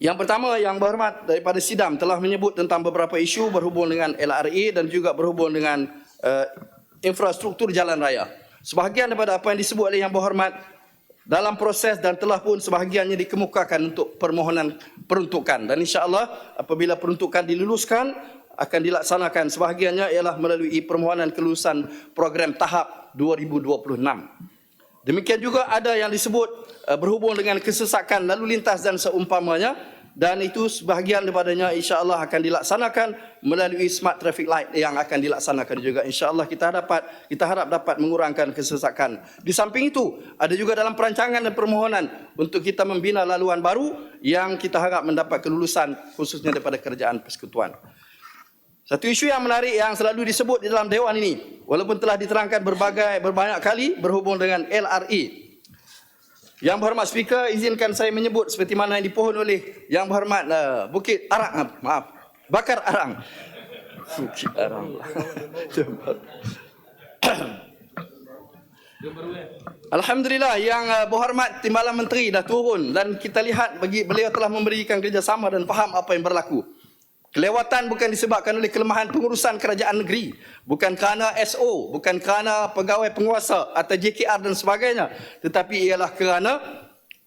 Yang pertama yang berhormat daripada Sidam telah menyebut tentang beberapa isu berhubung dengan LRA dan juga berhubung dengan uh, infrastruktur jalan raya. Sebahagian daripada apa yang disebut oleh yang berhormat dalam proses dan telah pun sebahagiannya dikemukakan untuk permohonan peruntukan dan insya-Allah apabila peruntukan diluluskan akan dilaksanakan sebahagiannya ialah melalui permohonan kelulusan program tahap 2026. Demikian juga ada yang disebut uh, berhubung dengan kesesakan lalu lintas dan seumpamanya dan itu sebahagian daripadanya insya-Allah akan dilaksanakan melalui smart traffic light yang akan dilaksanakan juga insya-Allah kita dapat kita harap dapat mengurangkan kesesakan. Di samping itu ada juga dalam perancangan dan permohonan untuk kita membina laluan baru yang kita harap mendapat kelulusan khususnya daripada kerajaan persekutuan. Satu isu yang menarik yang selalu disebut di dalam dewan ini walaupun telah diterangkan berbagai berbanyak kali berhubung dengan LRA. Yang berhormat speaker izinkan saya menyebut seperti mana yang dipohon oleh yang berhormat uh, Bukit Arang uh, maaf Bakar Arang. Bukit Arang. Alhamdulillah yang uh, berhormat Timbalan Menteri dah turun dan kita lihat bagi beliau telah memberikan kerjasama dan faham apa yang berlaku. Kelewatan bukan disebabkan oleh kelemahan pengurusan kerajaan negeri, bukan kerana SO, bukan kerana pegawai penguasa atau JKR dan sebagainya, tetapi ialah kerana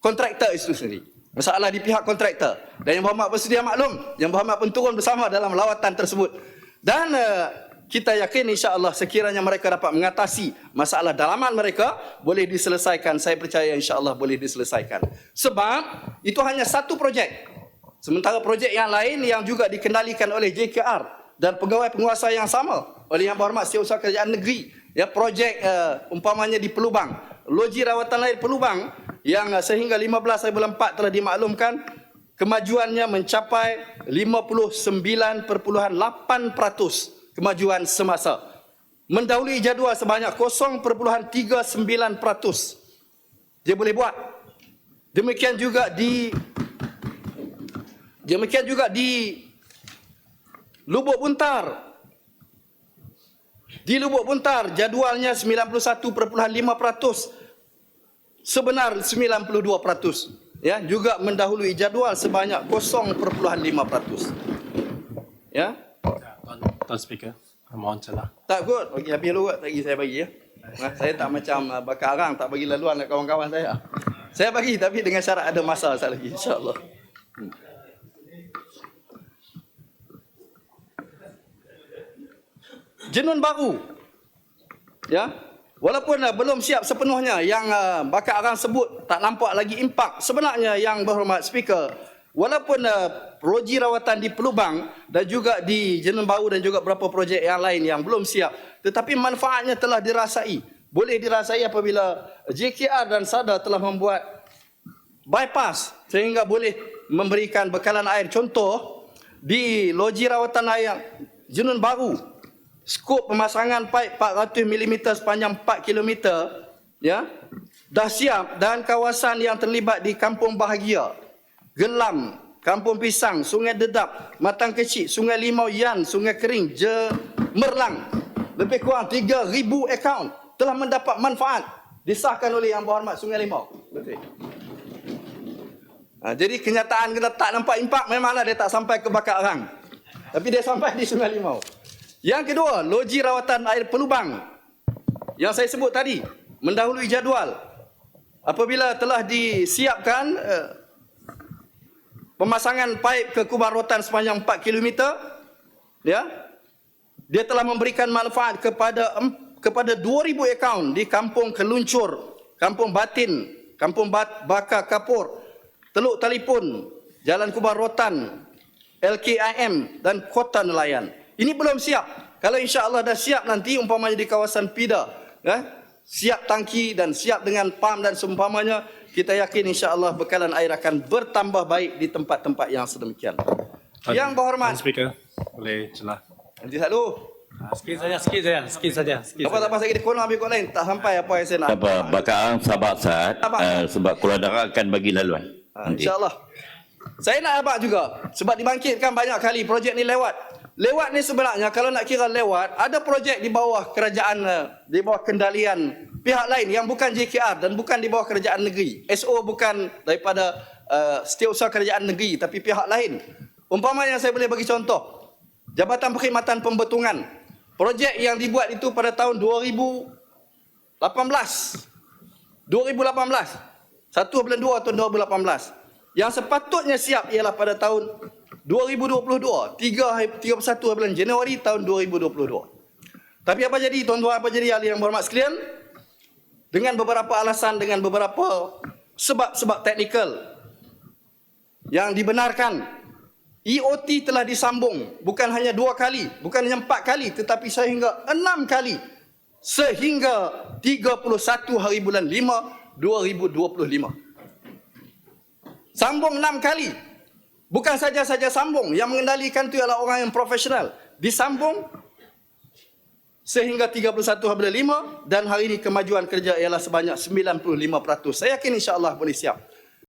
kontraktor itu sendiri. Masalah di pihak kontraktor. Dan yang berhormat bersedia maklum, yang berhormat pun turun bersama dalam lawatan tersebut. Dan uh, kita yakin insya-Allah sekiranya mereka dapat mengatasi masalah dalaman mereka boleh diselesaikan. Saya percaya insya-Allah boleh diselesaikan. Sebab itu hanya satu projek Sementara projek yang lain yang juga dikendalikan oleh JKR dan pegawai penguasa yang sama oleh Yang Berhormat Setiausaha Kerajaan Negeri. Ya, projek uh, umpamanya di Pelubang. Loji rawatan air Pelubang yang uh, sehingga 15 hari bulan 4 telah dimaklumkan kemajuannya mencapai 59.8% kemajuan semasa. Mendahului jadual sebanyak 0.39%. Dia boleh buat. Demikian juga di Demikian juga di Lubuk Buntar. Di Lubuk Buntar jadualnya 91.5%. Sebenar 92%. Ya, juga mendahului jadual sebanyak 0.5%. Ya. Tuan Speaker, mohon celah. Tak kot, bagi habis dulu kot, tak saya bagi ya. Ha, saya tak macam uh, bakar arang, tak bagi laluan dekat kawan-kawan saya. Saya bagi tapi dengan syarat ada masa sekali lagi insya-Allah. Jenun baru. Ya. Walaupun uh, belum siap sepenuhnya yang uh, bakal orang sebut tak nampak lagi impak sebenarnya yang berhormat speaker walaupun uh, proji rawatan di Pelubang dan juga di Jenun Baru dan juga beberapa projek yang lain yang belum siap tetapi manfaatnya telah dirasai boleh dirasai apabila JKR dan SADA telah membuat bypass sehingga boleh memberikan bekalan air contoh di loji rawatan air Jenun Baru skop pemasangan pipe 400 mm sepanjang 4 km ya dah siap dan kawasan yang terlibat di Kampung Bahagia, Gelam, Kampung Pisang, Sungai Dedap, Matang Kecil, Sungai Limau Yan, Sungai Kering, Je Merlang lebih kurang 3000 akaun telah mendapat manfaat disahkan oleh Yang Berhormat Sungai Limau. Betul. Ha, jadi kenyataan kita tak nampak impak memanglah dia tak sampai ke bakar orang. Tapi dia sampai di Sungai Limau. Yang kedua, loji rawatan air pelubang yang saya sebut tadi mendahului jadual. Apabila telah disiapkan uh, pemasangan pipe ke kubah rotan sepanjang 4 km, ya, dia telah memberikan manfaat kepada kepada 2000 akaun di Kampung Keluncur, Kampung Batin, Kampung Bat, Baka Kapur, Teluk Talipun, Jalan Kubah Rotan, LKIM dan Kota Nelayan. Ini belum siap. Kalau insya Allah dah siap nanti umpamanya di kawasan PIDA, ya, siap tangki dan siap dengan pam dan seumpamanya, kita yakin insya Allah bekalan air akan bertambah baik di tempat-tempat yang sedemikian. Tuan, yang berhormat. Tuan Speaker, boleh celah. Nanti selalu. Ah, Sikit saja, sikit saja, sikit saja. Sikit Apa tak pasal kita konon ambil kot lain. Tak sampai apa yang saya nak. Apa, bakal sabar saat uh, sebab kura darah akan bagi laluan. Ha, InsyaAllah. Saya nak abang juga. Sebab dibangkitkan banyak kali projek ni lewat. Lewat ni sebenarnya kalau nak kira lewat, ada projek di bawah kerajaan, eh, di bawah kendalian pihak lain yang bukan JKR dan bukan di bawah kerajaan negeri. SO bukan daripada uh, setiausaha kerajaan negeri tapi pihak lain. Umpamanya saya boleh bagi contoh. Jabatan Perkhidmatan Pembetungan. Projek yang dibuat itu pada tahun 2018. 2018. 1 bulan 2 tahun 2018. Yang sepatutnya siap ialah pada tahun 2022. 3 hari- 31 bulan Januari tahun 2022. Tapi apa jadi tuan-tuan apa jadi ahli yang berhormat sekalian? Dengan beberapa alasan dengan beberapa sebab-sebab teknikal yang dibenarkan EOT telah disambung bukan hanya dua kali, bukan hanya empat kali tetapi sehingga enam kali sehingga 31 hari bulan 5 2025. Sambung enam kali. Bukan saja-saja sambung, yang mengendalikan itu ialah orang yang profesional. Disambung sehingga 31 hari bulan 5 dan hari ini kemajuan kerja ialah sebanyak 95%. Saya yakin insya-Allah boleh siap.